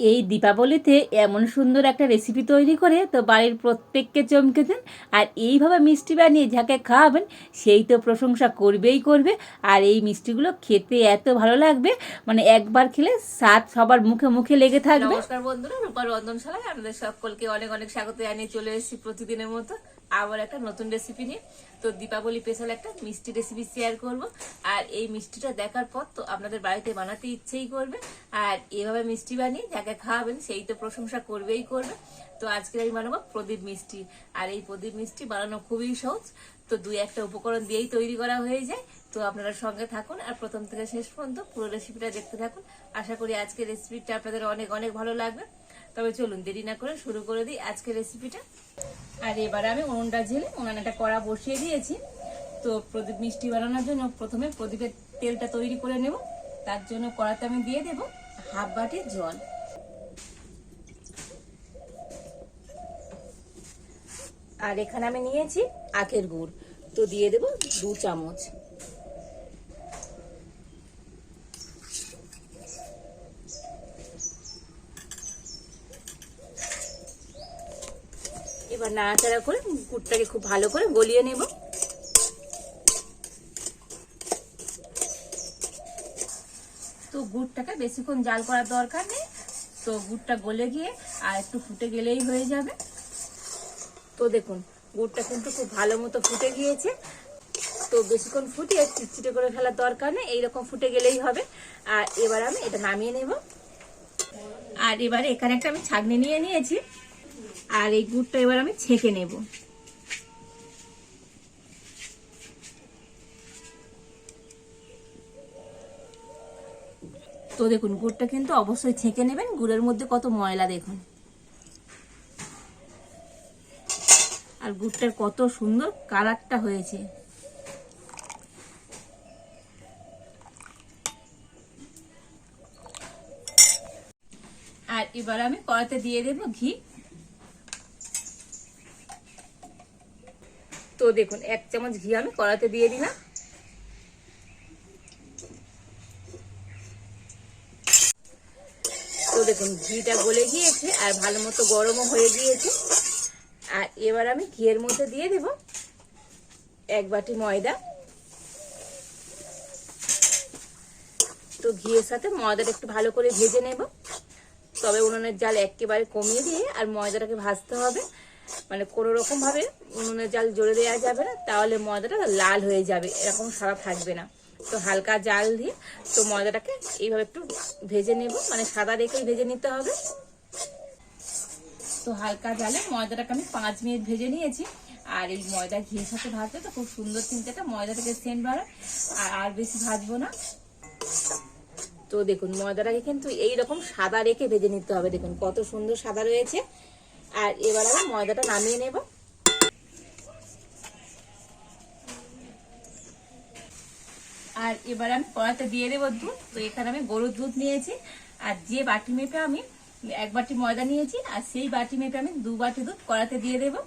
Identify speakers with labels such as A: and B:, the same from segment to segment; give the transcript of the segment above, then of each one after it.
A: এই দীপাবলিতে এমন সুন্দর একটা রেসিপি তৈরি করে তো বাড়ির প্রত্যেককে চমকে দেন আর এইভাবে মিষ্টি বানিয়ে যাকে খাওয়াবেন সেই তো প্রশংসা করবেই করবে। আর এই মিষ্টিগুলো খেতে এত ভালো লাগবে মানে একবার খেলে স্বাদ সবার মুখে মুখে লেগে থাকবে। নমস্কার বন্ধুরা রূপার রন্ধনশালায় আপনাদের সকলকে অনেক অনেক স্বাগত জানিয়ে চলে এসেছি প্রতিদিনের মতো। আবার একটা নতুন রেসিপি নিয়ে। তো দীপাবলি স্পেশাল একটা মিষ্টি রেসিপি শেয়ার করব। আর এই মিষ্টিটা দেখার পর তো আপনাদের বাড়িতে বানাতে ইচ্ছেই করবে। আর এভাবে মিষ্টি বানিয়ে যাকে খাওয়াবেন সেই তো প্রশংসা করবেই করবে। তো আজকে আমি বানাবো প্রদীপ মিষ্টি। আর এই প্রদীপ মিষ্টি বানানো খুবই সহজ। তো দুই একটা উপকরণ দিয়েই তৈরি করা হয়ে যায়। তো আপনারা সঙ্গে থাকুন আর প্রথম থেকে শেষ পর্যন্ত পুরো রেসিপিটা দেখতে থাকুন। আশা করি আজকের রেসিপিটা আপনাদের অনেক অনেক ভালো লাগবে। তবে চলুন দেরি না করে শুরু করে দিই আজকের রেসিপিটা আর এবারে আমি উনুনটা ঝেলে উনানে একটা কড়া বসিয়ে দিয়েছি। তো প্রদীপ মিষ্টি বানানোর জন্য প্রথমে প্রদীপের তেলটা তৈরি করে নেব। তার জন্য কড়াতে আমি দিয়ে দেব হাফ বাটি জল। আর এখানে আমি নিয়েছি আখের গুড়। তো দিয়ে দেব দু চামচ। এবার নাড়াচাড়া করে গুড়টাকে খুব ভালো করে গলিয়ে নেব। তো গুড়টাকে বেশিক্ষণ জাল করার দরকার নেই। তো গুড়টা গলে গিয়ে আর একটু ফুটে গেলেই হয়ে যাবে। তো দেখুন, গুড়টা কিন্তু খুব ভালো মতো ফুটে গিয়েছে। তো বেশিক্ষণ ফুটিয়ে চিটচিটে করে ফেলার দরকার নেই, এইরকম ফুটে গেলেই হবে। আর এবার আমি এটা নামিয়ে নেব। আর এবারে এখানে একটা আমি ছাগনি নিয়ে নিয়েছি। আর এই গুড়টা এবার আমি ছেঁকে নেব। তো দেখুন, গুড়টা কিন্তু অবশ্যই ছেঁকে নেবেন। গুড়ের মধ্যে কত ময়লা দেখুন। আর গুড়টার কত সুন্দর কালারটা হয়েছে। আর এবার আমি কড়াতে দিয়ে দেব ঘি। তো দেখুন, এক চামচ ঘি আমি কড়াতে দিয়ে দিলাম। তো দেখুন, ঘিটা গলে গিয়েছে আর ভালো মতো গরমও হয়ে গিয়েছে। আর এবার আমি ঘিয়ের মধ্যে দিয়ে দেব এক বাটি ময়দা। তো ঘিয়ের সাথে ময়দাটা একটু ভালো করে ভেজে নেব। তবে উনুনের জাল একেবারে কমিয়ে দিয়ে আর ময়দাটাকে ভাজতে হবে। মানে কোনো রকম ভাবে উনুনের জাল জোরে দেওয়া যাবে না, তাহলে ময়দাটা লাল হয়ে যাবে, এরকম সাদা থাকবে না। তো হালকা জাল দিয়ে তো ময়দাটাকে এইভাবে একটু ভেজে নেব মানে সাদা রেখেই ভেজে নিতে হবে। তো হালকা জালে ময়দাটাকে আমি পাঁচ মিনিট ভেজে নিয়েছি, আর এই ময়দা ঘিয়ের সাথে ভাজলে তো খুব সুন্দর চিন্তাটা একটা ময়দাটাকে সেন্ট বাড়ায় আর আর বেশি ভাজবো না। তো দেখুন, ময়দাটাকে কিন্তু এইরকম সাদা রেখে ভেজে নিতে হবে, দেখুন কত সুন্দর সাদা রয়েছে। আর এবার আমি ময়দাটা নামিয়ে নেব। আর এবার আমি কড়াতে দিয়ে দেবো দুধ। তো এখানে আমি গরুর দুধ নিয়েছি। আর যে বাটি মেপে আমি এক বাটি ময়দা নিয়েছি, আর সেই বাটি মেপে আমি দু বাটি দুধ কড়াতে দিয়ে দেবো।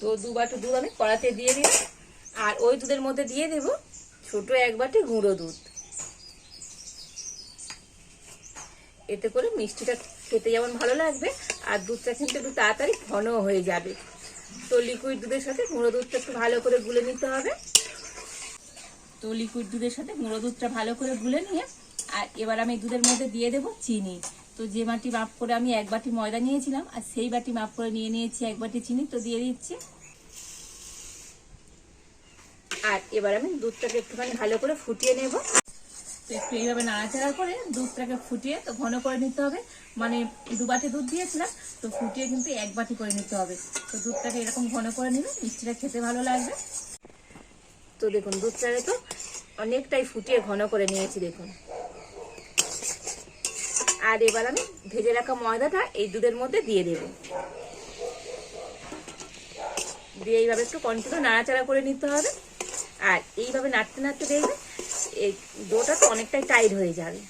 A: তো দু বাটি দুধ আমি কড়াতে দিয়ে দিই আর ওই দুধের মধ্যে দিয়ে দেব ছোট এক বাটি গুঁড়ো দুধ। এতে করে মিষ্টিটা খেতে যেমন ভালো লাগবে, আর দুধটা কিন্তু একটু তাড়াতাড়ি ঘন হয়ে যাবে। তো লিকুইড দুধের সাথে গুঁড়ো দুধটা একটু ভালো করে গুলে নিতে হবে। তো লিকুইড দুধের সাথে গুঁড়ো দুধটা ভালো করে গুলে নিয়ে, আর এবার আমি দুধের মধ্যে দিয়ে দেব চিনি। তো যে বাটি মাপ করে আমি এক বাটি ময়দা নিয়েছিলাম, আর সেই বাটি মাপ করে নিয়ে নিয়েছি এক বাটি চিনি, তো দিয়ে দিচ্ছি। আর এবার আমি দুধটাকে একটুখানি ভালো করে ফুটিয়ে নেব। তো একটু এইভাবে নাড়াচাড়া করে দুধটাকে ফুটিয়ে, তো ঘন করে নিতে হবে। মানে দু বাটি দুধ দিয়েছিলাম, তো ফুটিয়ে কিন্তু এক বাটি করে নিতে হবে। তো দুধটাকে এরকম ঘন করে নিলে মিষ্টিটা খেতে ভালো লাগবে। তো দেখুন, দুধটাকে তো অনেকটাই ফুটিয়ে ঘন করে নিয়েছি, দেখুন। আর এবার আমি ভেজে রাখা ময়দাটা এই দুধের মধ্যে দিয়ে দেব। দিয়ে এইভাবে একটু কন্টিনিউ নাড়াচাড়া করে নিতে হবে। আর এইভাবে নাড়তে নাড়তে দেখবে এই ডোটা তো অনেকটাই টাইট হয়ে যাবে।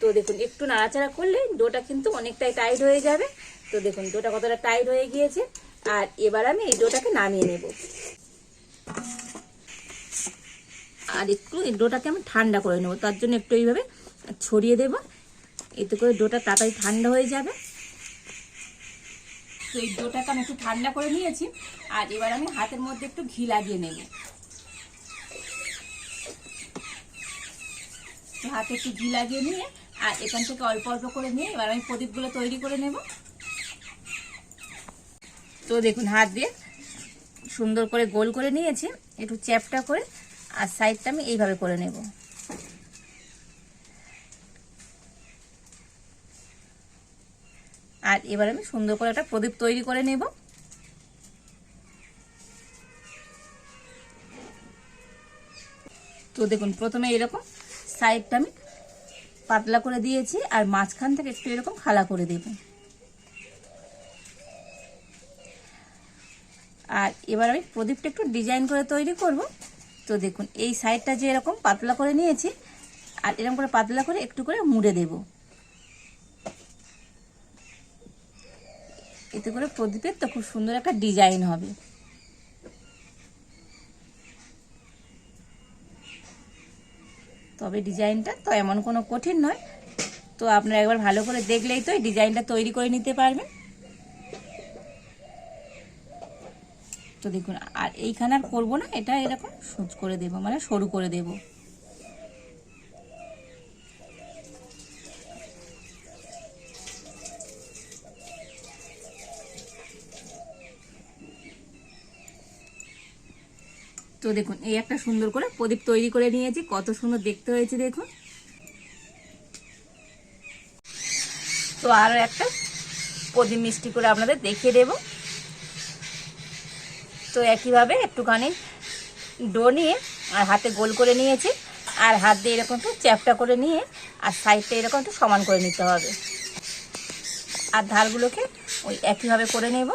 A: তো দেখুন, একটু নাড়াচাড়া করলে ডোটা কিন্তু অনেকটাই টাইট হয়ে যাবে। তো দেখুন, ডোটা কতটা টাইট হয়ে গিয়েছে। আর এবার আমি এই ডোটাকে নামিয়ে নেব। আর একটু এই ডোটাকে আমি ঠান্ডা করে নেব। তার জন্য একটু এইভাবে ছড়িয়ে দেব। এতে করে ডোটা তাড়াতাড়ি ঠান্ডা হয়ে যাবে। তো এই ডোটাকে আমি একটু ঠান্ডা করে নিয়েছি। আর এবার আমি হাতের মধ্যে একটু ঘি লাগিয়ে নেব। হাতে একটু ঘি লাগিয়ে নিয়ে, আর এখান থেকে অল্প অল্প করে নিয়ে এবার আমি প্রদীপগুলো তৈরি করে নেব। তো দেখুন, হাত দিয়ে সুন্দর করে গোল করে নিয়েছি। একটু চ্যাপটা করে আর সাইডটা আমি এইভাবে করে নেব। আর এবার আমি সুন্দর করে একটা প্রদীপ তৈরি করে নেব। তো দেখুন, প্রথমে এরকম সাইডটা আমি পাতলা করে দিয়েছি আর মাঝখান থেকে একটু এরকম খালা করে দেব। আর এবার আমি প্রদীপটা একটু ডিজাইন করে তৈরি করব। তো দেখুন, এই সাইডটা যে এরকম পাতলা করে নিয়েছি, আর এরকম করে পাতলা করে একটু করে মুড়ে দেব। এতে করে প্রদীপের তো খুব সুন্দর একটা ডিজাইন হবে। তবে ডিজাইনটা তো এমন কোনো কঠিন নয়। তো আপনারা একবার ভালো করে দেখলেই তো এই ডিজাইনটা তৈরি করে নিতে পারবেন। তো দেখুন, আর এইখানে আর করব না, এটা এরকম সুচ করে দেব মানে সরু করে দেব। তো দেখুন, এই একটা সুন্দর করে প্রদীপ তৈরি করে নিয়েছি, কত সুন্দর দেখতে হয়েছে দেখুন। তো আরও একটা প্রদীপ মিষ্টি করে আপনাদের দেখিয়ে দেব। তো একইভাবে একটুখানি ডো নিয়ে আর হাতে গোল করে নিয়েছি। আর হাত দিয়ে এরকম একটু চ্যাপটা করে নিয়ে আর সাইডটা এরকম একটু সমান করে নিতে হবে। আর ধারগুলোকে ওই একইভাবে করে নেব।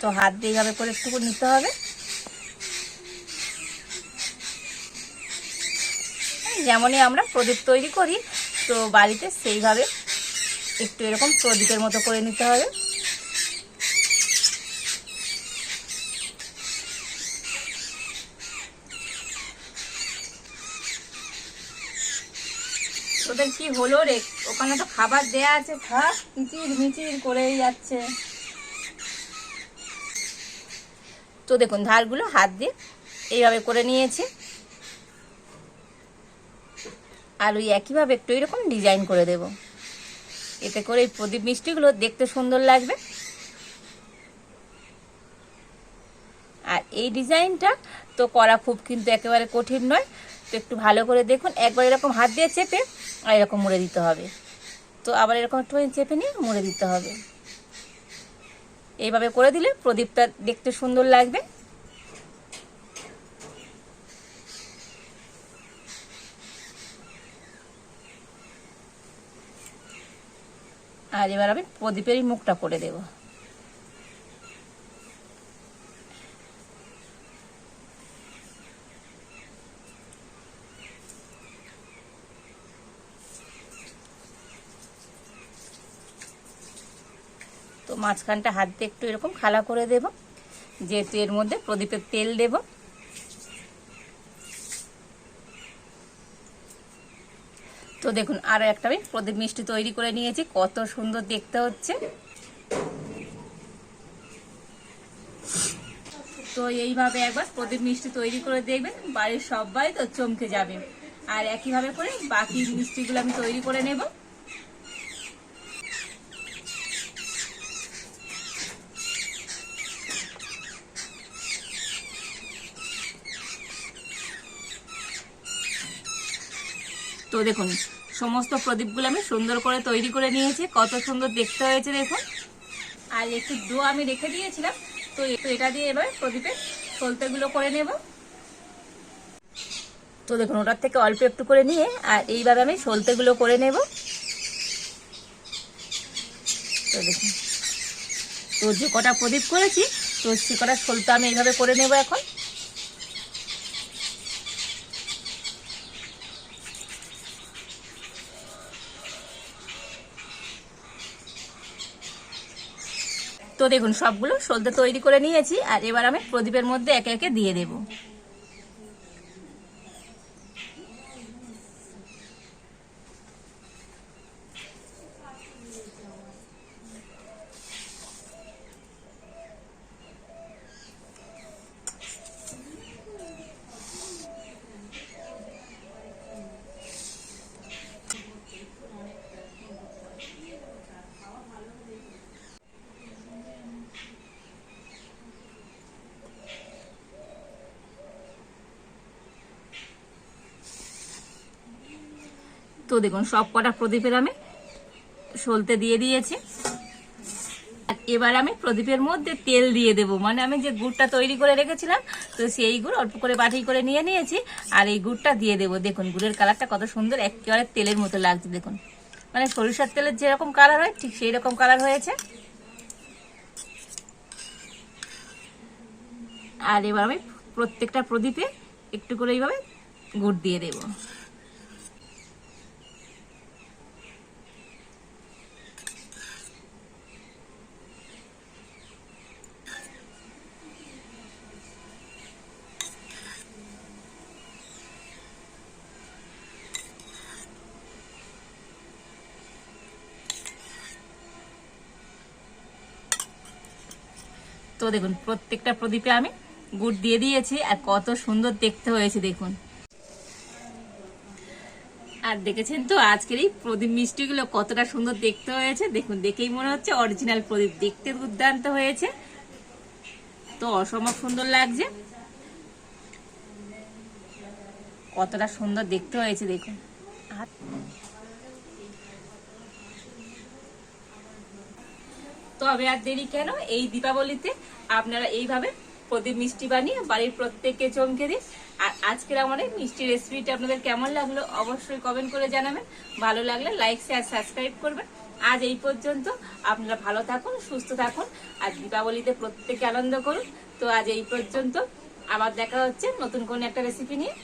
A: তো হাত দিয়ে এইভাবে করে একটু নিতে হবে। যেমনই আমরা প্রদীপ তৈরি করি, তো বাড়িতে সেইভাবে একটু এরকম প্রদীপের মতো করে নিতে হবে। ওদের কি হলো রে? ওখানে তো খাবার দেয়া আছে খা কিচির মিচির করেই যাচ্ছে। তো দেখুন, ধারগুলো হাত দিয়ে এইভাবে করে নিয়েছি। আর ওই একইভাবে একটু এরকম ডিজাইন করে দেব। এতে করে এই প্রদীপ মিষ্টিগুলো দেখতে সুন্দর লাগবে। আর এই ডিজাইনটা তো করা খুব কিন্তু একেবারে কঠিন নয়। তো একটু ভালো করে দেখুন, একবার এরকম হাত দিয়ে চেপে আর এরকম মুড়ে দিতে হবে। তো আবার এরকম একটু চেপে নিয়ে মুড়ে দিতে হবে। এইভাবে করে দিলে প্রদীপটা দেখতে সুন্দর লাগবে। আর এবার আমি প্রদীপেরই মুখটা করে দেব। তো মাঝখানটা হাত দিয়ে একটু এরকম খালা করে দেব, যেহেতু এর মধ্যে প্রদীপের তেল দেব। তো দেখুন আরও একটা আমি প্রদীপ মিষ্টি তৈরি করে নিয়েছি। কত সুন্দর দেখতে হচ্ছে। তো এইভাবে একবার প্রদীপ মিষ্টি তৈরি করে দেখবেন, বাড়ির সবাই তো চমকে যাবে। আর একইভাবে করে বাকি মিষ্টিগুলো আমি তৈরি করে নেব। তো দেখুন, সমস্ত প্রদীপগুলো আমি সুন্দর করে তৈরি করে নিয়েছি। কত সুন্দর দেখতে হয়েছে দেখুন। আর একটু ডো আমি রেখে দিয়েছিলাম, তো এটা দিয়ে এবার প্রদীপের সলতেগুলো করে নেব। তো দেখুন, ওটার থেকে অল্প একটু করে নিয়ে, আর এইভাবে আমি সলতেগুলো করে নেব। তো দেখুন, তো যে কটা প্রদীপ করেছি, তো সে কটা শোলটা আমি এইভাবে করে নেব এখন। তো দেখুন, সবগুলো সলতে তৈরি করে নিয়েছি, আর এবার আমি প্রদীপের মধ্যে একে একে দিয়ে দেব। দেখুন, সব কটা প্রদীপের আমি সলতে দিয়ে দিয়েছি। এবার আমি প্রদীপের মধ্যে তেল দিয়ে দেব। মানে আমি যে গুড়টা তৈরি করে রেখেছিলাম, তো সেই গুড় অল্প করে বাটি করে নিয়ে নিয়েছি, আর এই গুড়টা দিয়ে দেব। দেখুন, গুড়ের কালারটা কত সুন্দর, একেবারে তেলের মতো লাগছে, দেখুন। মানে সরিষার তেলের যেরকম কালার হয়, ঠিক সেই রকম কালার হয়েছে। আর এবার আমি প্রত্যেকটা প্রদীপে একটু করে এইভাবে গুড় দিয়ে দেবো। তো দেখুন, প্রত্যেকটা প্রদীপে আমি গুড় দিয়ে দিয়েছি আর কত সুন্দর দেখতে হয়েছে, দেখুন। আর দেখেছেন তো, আজকের এই প্রদীপ মিষ্টিগুলো কতটা সুন্দর দেখতে হয়েছে। দেখুন, দেখেই মনে হচ্ছে অরিজিনাল প্রদীপ। দেখতে দুর্দান্ত হয়েছে। তো অসম্ভব সুন্দর লাগছে। কতটা সুন্দর দেখতে হয়েছে, দেখুন। আর তবে আর দেরি কেন? এই দীপাবলিতে আপনারা এইভাবে প্রদীপ মিষ্টি বানিয়ে বাড়ির প্রত্যেককে চমকে দিন। আর আজকের আমার এই মিষ্টি রেসিপিটা আপনাদের কেমন লাগল অবশ্যই কমেন্ট করে জানাবেন। ভালো লাগলে লাইক শেয়ার সাবস্ক্রাইব করবেন। আজ এই পর্যন্ত আপনারা ভালো থাকুন, সুস্থ থাকুন আর দীপাবলিতে প্রত্যেকে আনন্দ করুন। তো আজ এই পর্যন্ত আবার দেখা হচ্ছে নতুন কোন একটা রেসিপি নিয়ে।